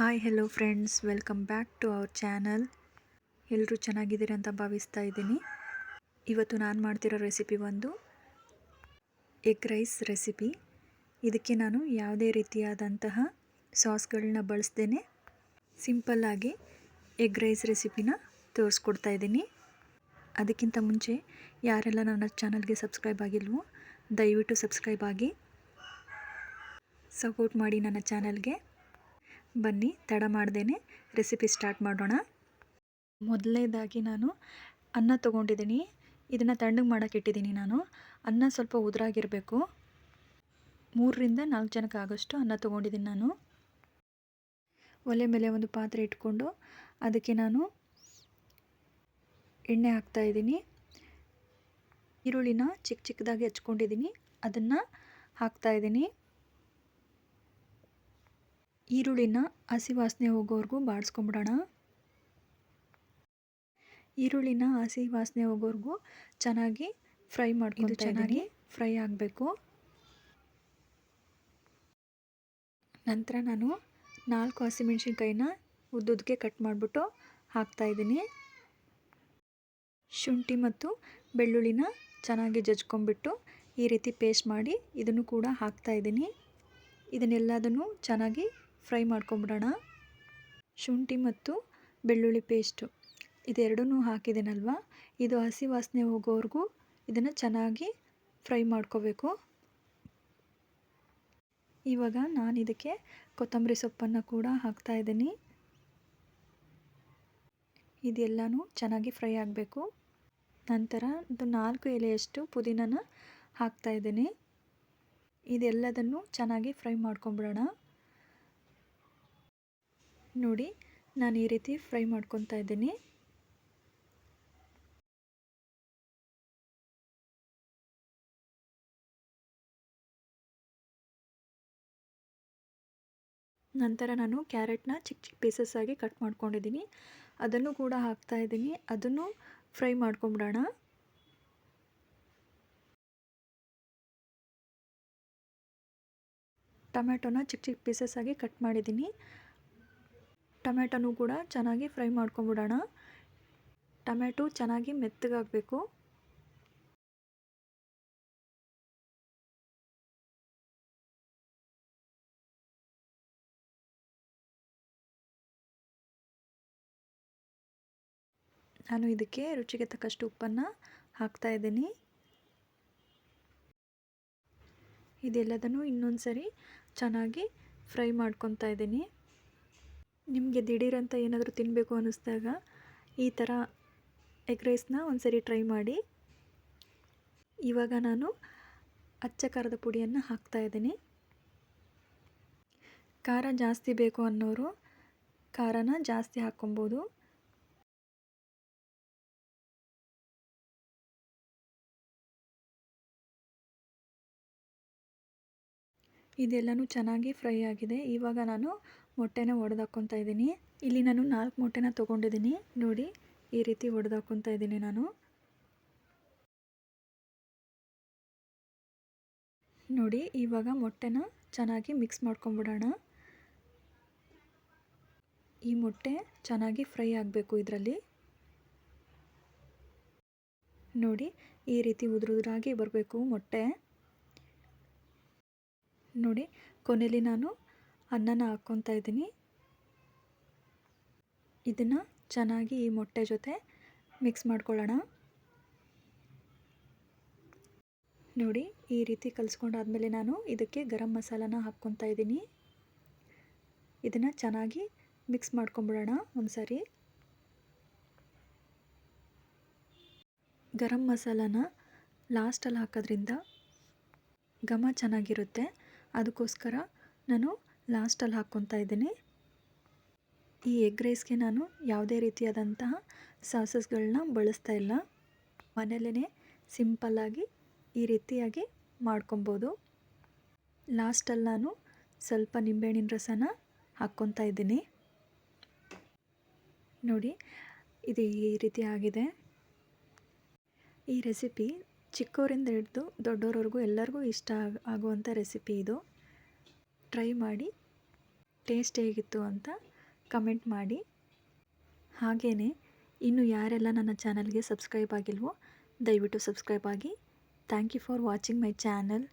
Hi hello friends welcome back to our channel ಎಲ್ಲರೂ ಚೆನ್ನಾಗಿದ್ದೀರಿ ಅಂತ ಭಾವಿಸ್ತಾ ಇದ್ದೀನಿ. ಇವತ್ತು ನಾನು ಮಾಡ್ತಿರೋ ರೆಸಿಪಿ ಒಂದು ಎಗ್ ರೈಸ್ ರೆಸಿಪಿ ಇದಕ್ಕೆ ನಾನು ಯಾವುದೇ ರೀತಿಯಾದಂತಹ ಸಾಸ್ಗಳನ್ನ ಬಳಸ್ದೇ ಸಿಂಪಲ್ಲಾಗಿ ಎಗ್ ರೈಸ್ ರೆಸಿಪಿನ ತೋರಿಸ್ಕೊಡ್ತಾ ಇದ್ದೀನಿ. ಅದಕ್ಕಿಂತ ಮುಂಚೆ ಯಾರೆಲ್ಲ ನನ್ನ ಚಾನಲ್ಗೆ ಸಬ್ಸ್ಕ್ರೈಬ್ ಆಗಿಲ್ವೋ, ದಯವಿಟ್ಟು ಸಬ್ಸ್ಕ್ರೈಬ್ ಆಗಿ ಸಪೋರ್ಟ್ ಮಾಡಿ ನನ್ನ ಚಾನಲ್ಗೆ ಬನ್ನಿ, ತಡ ಮಾಡ್ದೇ ರೆಸಿಪಿ ಸ್ಟಾರ್ಟ್ ಮಾಡೋಣ. ಮೊದಲನೇದಾಗಿ ನಾನು ಅನ್ನ ತೊಗೊಂಡಿದ್ದೀನಿ. ಇದನ್ನು ತಣ್ಣಗೆ ಮಾಡೋಕೆ ಇಟ್ಟಿದ್ದೀನಿ ನಾನು. ಅನ್ನ ಸ್ವಲ್ಪ ಉದುರಾಗಿರಬೇಕು. ಮೂರರಿಂದ ನಾಲ್ಕು ಜನಕ್ಕೆ ಆಗೋಷ್ಟು ಅನ್ನ ತೊಗೊಂಡಿದ್ದೀನಿ ನಾನು. ಒಲೆ ಮೇಲೆ ಒಂದು ಪಾತ್ರೆ ಇಟ್ಕೊಂಡು ಅದಕ್ಕೆ ನಾನು ಎಣ್ಣೆ ಹಾಕ್ತಾಯಿದ್ದೀನಿ ಈರುಳ್ಳಿನ ಚಿಕ್ಕ ಚಿಕ್ಕದಾಗಿ ಹಚ್ಕೊಂಡಿದ್ದೀನಿ. ಅದನ್ನು ಹಾಕ್ತಾಯಿದ್ದೀನಿ ಈರುಳ್ಳಿನ ಹಸಿ ವಾಸನೆ ಹೋಗೋವರೆಗೂ ಬಾಡಿಸ್ಕೊಂಬಿಡೋಣ. ಈರುಳ್ಳಿನ ಹಸಿ ವಾಸನೆ ಹೋಗೋವರೆಗೂ ಚೆನ್ನಾಗಿ ಫ್ರೈ ಮಾಡ್ಕೊಂಡು ಚೆನ್ನಾಗಿ ಫ್ರೈ ಆಗಬೇಕು. ನಂತರ ನಾನು ನಾಲ್ಕು ಹಸಿಮೆಣ್ಸಿನ್ಕಾಯಿನ ಉದ್ದುದ್ದಕ್ಕೆ ಕಟ್ ಮಾಡಿಬಿಟ್ಟು ಹಾಕ್ತಾಯಿದ್ದೀನಿ ಶುಂಠಿ ಮತ್ತು ಬೆಳ್ಳುಳ್ಳಿನ ಚೆನ್ನಾಗಿ ಜಜ್ಕೊಂಡ್ಬಿಟ್ಟು ಈ ರೀತಿ ಪೇಸ್ಟ್ ಮಾಡಿ ಇದನ್ನು ಕೂಡ ಹಾಕ್ತಾಯಿದ್ದೀನಿ ಇದನ್ನೆಲ್ಲದನ್ನು ಚೆನ್ನಾಗಿ ಫ್ರೈ ಮಾಡ್ಕೊಂಬಿಡೋಣ. ಶುಂಠಿ ಮತ್ತು ಬೆಳ್ಳುಳ್ಳಿ ಪೇಸ್ಟು. ಇದೆರಡೂ ಹಾಕಿದ್ದೀನಲ್ವ ಇದು ಹಸಿ ವಾಸನೆ ಹೋಗೋವರೆಗೂ ಇದನ್ನು ಚೆನ್ನಾಗಿ ಫ್ರೈ ಮಾಡ್ಕೋಬೇಕು. ಇವಾಗ ನಾನು ಇದಕ್ಕೆ ಕೊತ್ತಂಬರಿ ಸೊಪ್ಪನ್ನು ಕೂಡ ಹಾಕ್ತಾಯಿದ್ದೀನಿ ಇದೆಲ್ಲನೂ ಚೆನ್ನಾಗಿ ಫ್ರೈ ಆಗಬೇಕು. ನಂತರ ಒಂದು ನಾಲ್ಕು ಎಲೆಯಷ್ಟು ಪುದೀನನ ಹಾಕ್ತಾಯಿದ್ದೀನಿ ಇದೆಲ್ಲದನ್ನು ಚೆನ್ನಾಗಿ ಫ್ರೈ ಮಾಡ್ಕೊಂಬಿಡೋಣ. ನೋಡಿ, ನಾನು ಈ ರೀತಿ ಫ್ರೈ ಮಾಡ್ಕೊತಾ ಇದ್ದೀನಿ. ನಂತರ ನಾನು ಕ್ಯಾರೆಟ್ನ ಚಿಕ್ಕ ಚಿಕ್ಕ ಪೀಸಸ್ ಆಗಿ ಕಟ್ ಮಾಡ್ಕೊಂಡಿದ್ದೀನಿ. ಅದನ್ನು ಕೂಡ ಹಾಕ್ತಾ ಇದ್ದೀನಿ. ಅದನ್ನು ಫ್ರೈ ಮಾಡ್ಕೊಂಬಿಡೋಣ. ಟೊಮೆಟೊನ ಚಿಕ್ಕ ಚಿಕ್ಕ ಪೀಸಸ್ ಆಗಿ ಕಟ್ ಮಾಡಿದ್ದೀನಿ. ಟೊಮೆಟೊನೂ ಕೂಡ ಚೆನ್ನಾಗಿ ಫ್ರೈ ಮಾಡ್ಕೊಂಬಿಡೋಣ. ಟೊಮೆಟೊ ಚೆನ್ನಾಗಿ ಮೆತ್ತಗಾಗಬೇಕು. ನಾನು ಇದಕ್ಕೆ ರುಚಿಗೆ ತಕ್ಕಷ್ಟು ಉಪ್ಪನ್ನು ಹಾಕ್ತಾ ಇದ್ದೀನಿ. ಇದೆಲ್ಲದನ್ನು ಇನ್ನೊಂದು ಸರಿ ಚೆನ್ನಾಗಿ ಫ್ರೈ ಮಾಡ್ಕೊತಾ ಇದ್ದೀನಿ. ನಿಮಗೆ ದಿಢೀರಂತ ಏನಾದರೂ ತಿನ್ನಬೇಕು ಅನ್ನಿಸ್ದಾಗ ಈ ಥರ ಎಗ್ ರೈಸ್ನ ಒಂದು ಸರಿ ಟ್ರೈ ಮಾಡಿ. ಇವಾಗ ನಾನು ಅಚ್ಚ ಖಾರದ ಪುಡಿಯನ್ನು ಹಾಕ್ತಾಯಿದ್ದೀನಿ ಖಾರ ಜಾಸ್ತಿ ಬೇಕು ಅನ್ನೋರು ಖಾರನ ಜಾಸ್ತಿ ಹಾಕ್ಕೊಬೋದು. ಇದೆಲ್ಲನೂ ಚೆನ್ನಾಗಿ ಫ್ರೈ ಆಗಿದೆ. ಇವಾಗ ನಾನು ಮೊಟ್ಟೆನ ಒಡೆದು ಇದ್ದೀನಿ. ಇಲ್ಲಿ ನಾನು ನಾಲ್ಕು ಮೊಟ್ಟೆನ ತೊಗೊಂಡಿದ್ದೀನಿ. ನೋಡಿ, ಈ ರೀತಿ ಒಡೆದು ಇದ್ದೀನಿ ನಾನು. ನೋಡಿ, ಇವಾಗ ಮೊಟ್ಟೆನ ಚೆನ್ನಾಗಿ ಮಿಕ್ಸ್ ಮಾಡ್ಕೊಂಬಿಡೋಣ. ಈ ಮೊಟ್ಟೆ ಚೆನ್ನಾಗಿ ಫ್ರೈ ಆಗಬೇಕು ಇದರಲ್ಲಿ. ನೋಡಿ, ಈ ರೀತಿ ಉದುರುದ್ರಾಗಿ ಬರಬೇಕು ಮೊಟ್ಟೆ. ನೋಡಿ ಕೊನೆಯಲ್ಲಿ ನಾನು ಅನ್ನನ ಹಾಕ್ಕೊತಾ ಇದ್ದೀನಿ. ಇದನ್ನು ಚೆನ್ನಾಗಿ ಈ ಮೊಟ್ಟೆ ಜೊತೆ ಮಿಕ್ಸ್ ಮಾಡ್ಕೊಳ್ಳೋಣ. ನೋಡಿ, ಈ ರೀತಿ ಕಲಿಸ್ಕೊಂಡಾದ್ಮೇಲೆ ನಾನು ಇದಕ್ಕೆ ಗರಂ ಮಸಾಲಾನ ಹಾಕ್ಕೊತಾ ಇದ್ದೀನಿ. ಇದನ್ನು ಚೆನ್ನಾಗಿ ಮಿಕ್ಸ್ ಮಾಡ್ಕೊಂಬಿಡೋಣ ಒಂದು ಸಾರಿ ಗರಂ ಮಸಾಲಾನ ಲಾಸ್ಟಲ್ಲಿ ಹಾಕೋದ್ರಿಂದ ಘಮ ಚೆನ್ನಾಗಿರುತ್ತೆ. ಅದಕ್ಕೋಸ್ಕರ ನಾನು ಲಾಸ್ಟಲ್ಲಿ ಹಾಕ್ಕೊತಾ ಇದ್ದೀನಿ. ಈ ಎಗ್ ರೈಸ್ಗೆ ನಾನು ಯಾವುದೇ ರೀತಿಯಾದಂತಹ ಸಾಸಸ್ಗಳನ್ನ ಬಳಸ್ತಾ ಇಲ್ಲ. ಮನೆಯಲ್ಲೇ ಸಿಂಪಲ್ಲಾಗಿ ಈ ರೀತಿಯಾಗಿ ಮಾಡ್ಕೊಬೋದು. ಲಾಸ್ಟಲ್ಲಿ ನಾನು ಸ್ವಲ್ಪ ನಿಂಬೆಹಣ್ಣಿನ ರಸನ ಹಾಕ್ಕೊತಾ ಇದ್ದೀನಿ. ನೋಡಿ, ಇದು ಈ ರೀತಿ ಆಗಿದೆ. ಈ ರೆಸಿಪಿ ಚಿಕ್ಕವರಿಂದ ಹಿಡಿದು ದೊಡ್ಡವರವರೆಗೂ ಎಲ್ಲರಿಗೂ ಇಷ್ಟ ಆಗುವಂಥ ರೆಸಿಪಿ ಇದು. ಟ್ರೈ ಮಾಡಿ. ಟೇಸ್ಟ್ ಹೇಗಿತ್ತು ಅಂತ ಕಮೆಂಟ್ ಮಾಡಿ. ಹಾಗೇ ಇನ್ನು ಯಾರೆಲ್ಲ ನನ್ನ ಚಾನಲ್ಗೆ ಸಬ್ಸ್ಕ್ರೈಬ್ ಆಗಿಲ್ವೋ, ದಯವಿಟ್ಟು ಸಬ್ಸ್ಕ್ರೈಬ್ ಆಗಿ. Thank you for watching my channel.